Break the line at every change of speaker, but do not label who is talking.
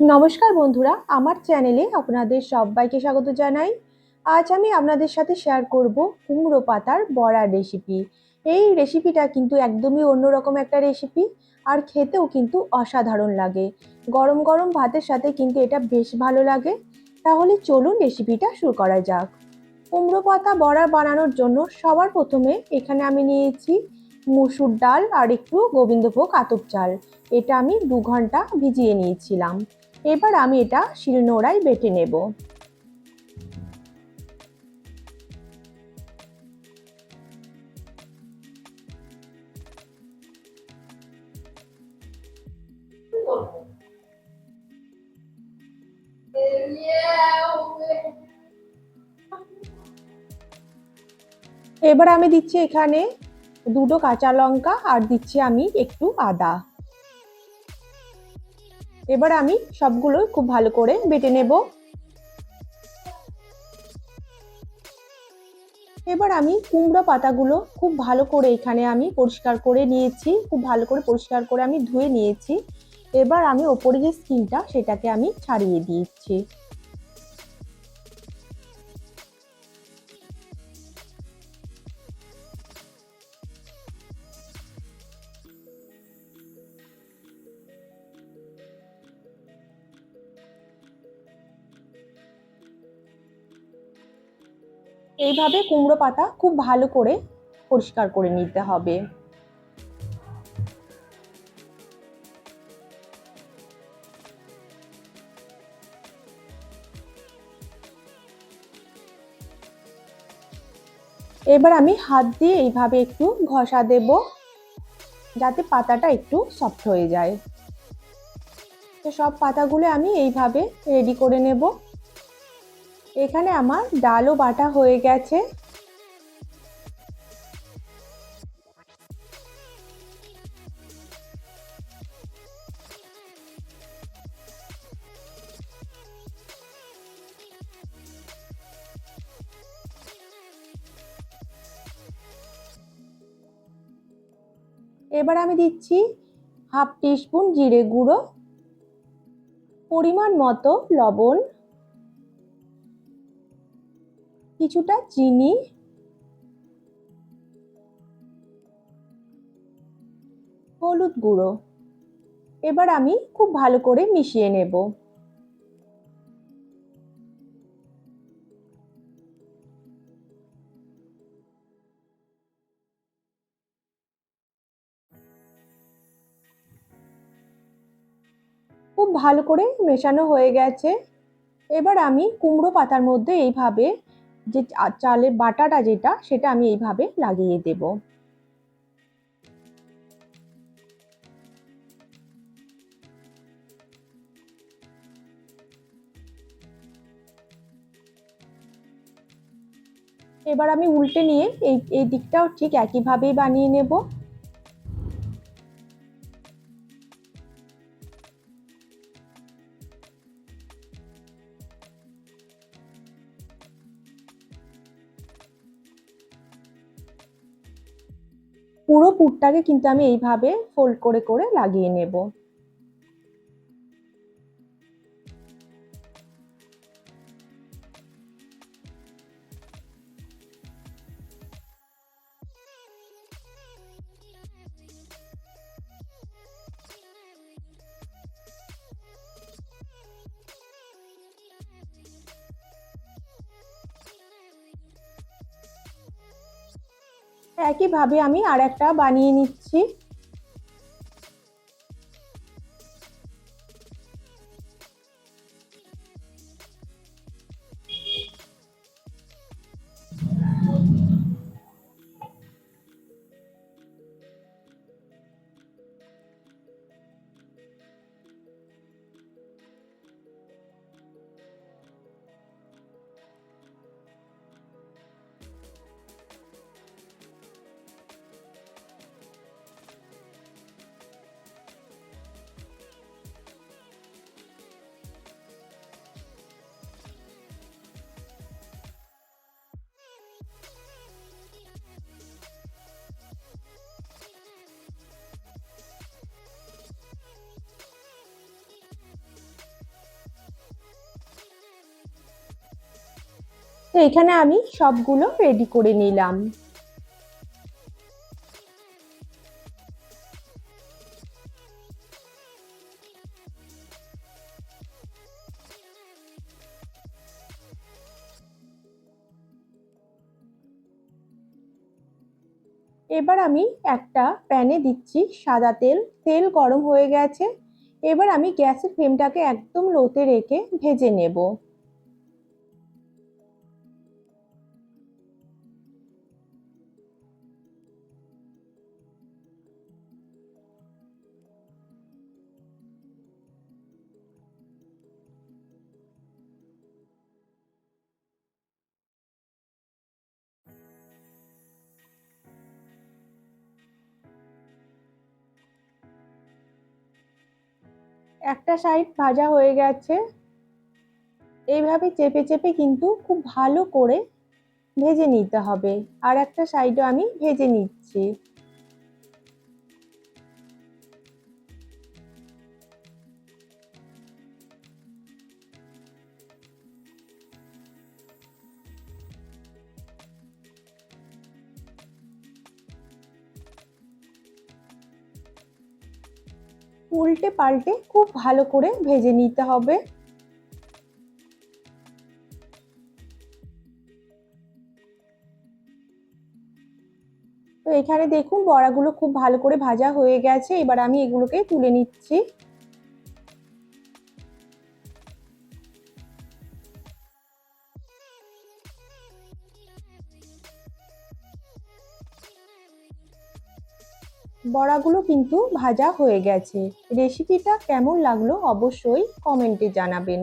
নমস্কার বন্ধুরা, আমার চ্যানেলে আপনাদের সবাইকে স্বাগত জানাই। আজ আমি আপনাদের সাথে শেয়ার করব কুমড়ো পাতার বড়ার রেসিপি এই রেসিপিটা কিন্তু একদমই অন্যরকম একটা রেসিপি আর খেতেও কিন্তু অসাধারণ লাগে। গরম গরম ভাতের সাথে কিন্তু এটা বেশ ভালো লাগে। তাহলে চলুন রেসিপিটা শুরু করা যাক। কুমড়ো পাতা বড়া বানানোর জন্য সবার প্রথমে এখানে আমি নিয়েছি মুসুর ডাল আর একটু গোবিন্দভোগ আতপ চাল। এটা আমি দু ঘণ্টা ভিজিয়ে নিয়েছিলাম। এবার আমি এটা শিলনোড়ায় বেটে নেব। এবার আমি দিচ্ছি এখানে দুটো কাঁচা লঙ্কা আর দিচ্ছি আমি একটু আদা। এবার আমি সবগুলো খুব ভালো করে বেটে নেব। এবার আমি কুমড়ো পাতাগুলো খুব ভালো করে এখানে আমি পরিষ্কার করে নিয়েছি, খুব ভালো করে পরিষ্কার করে আমি ধুয়ে নিয়েছি। এবার আমি ওপরে যে স্কিনটা সেটাকে আমি ছাড়িয়ে দিচ্ছি। এইভাবে কুমড়ো পাতা খুব ভালো করে পরিষ্কার করে নিতে হবে। এবার আমি হাত দিয়ে এইভাবে একটু ঘষা দেব, যাতে পাতাটা একটু সফট হয়ে যায়। তো সব পাতাগুলো আমি এইভাবে রেডি করে নেব। এখানে আমার ডালও বাটা হয়ে গেছে। এবার আমি দিচ্ছি হাফ টিস্পুন জিরে গুঁড়ো। পরিমাণ মতো লবণ। কিছুটা চিনি। হলুদ গুঁড়ো। এবার আমি খুব ভালো করে মিশিয়ে নেব। খুব ভালো করে মেশানো হয়ে গেছে। এবার আমি কুমড়ো পাতার মধ্যে এইভাবে যে চালের বাটাটা যেটা, সেটা আমি এইভাবে লাগিয়ে দেব। এবার আমি উল্টে নিয়ে এই এই দিকটাও ঠিক একইভাবেই বানিয়ে নেব। পুরো পুরটাকে কিন্তু আমি এইভাবে ফোল্ড করে করে লাগিয়ে নেব। একইভাবে আমি আর একটা বানিয়ে নিচ্ছি। তো এখানে আমি সবগুলো রেডি করে নিলাম। এবার আমি একটা প্যানে দিচ্ছি সাদা তেল। তেল গরম হয়ে গেছে। এবার আমি গ্যাসের ফ্লেমটাকে একদম লোতে রেখে ভেজে নেব। একটা সাইড ভাজা হয়ে গেছে। এইভাবে চেপে চেপে কিন্তু খুব ভালো করে ভেজে নিতে হবে। আর একটা সাইডও আমি ভেজে নিচ্ছি। উল্টে পাল্টে খুব ভালো করে ভেজে নিতে হবে। তো এখানে দেখুন বড়াগুলো খুব ভালো করে ভাজা হয়ে গেছে। এবার আমি এগুলোকে তুলে নিচ্ছি। বড়াগুলো কিন্তু ভাজা হয়ে গেছে। রেসিপিটা কেমন লাগল অবশ্যই কমেন্টে জানাবেন।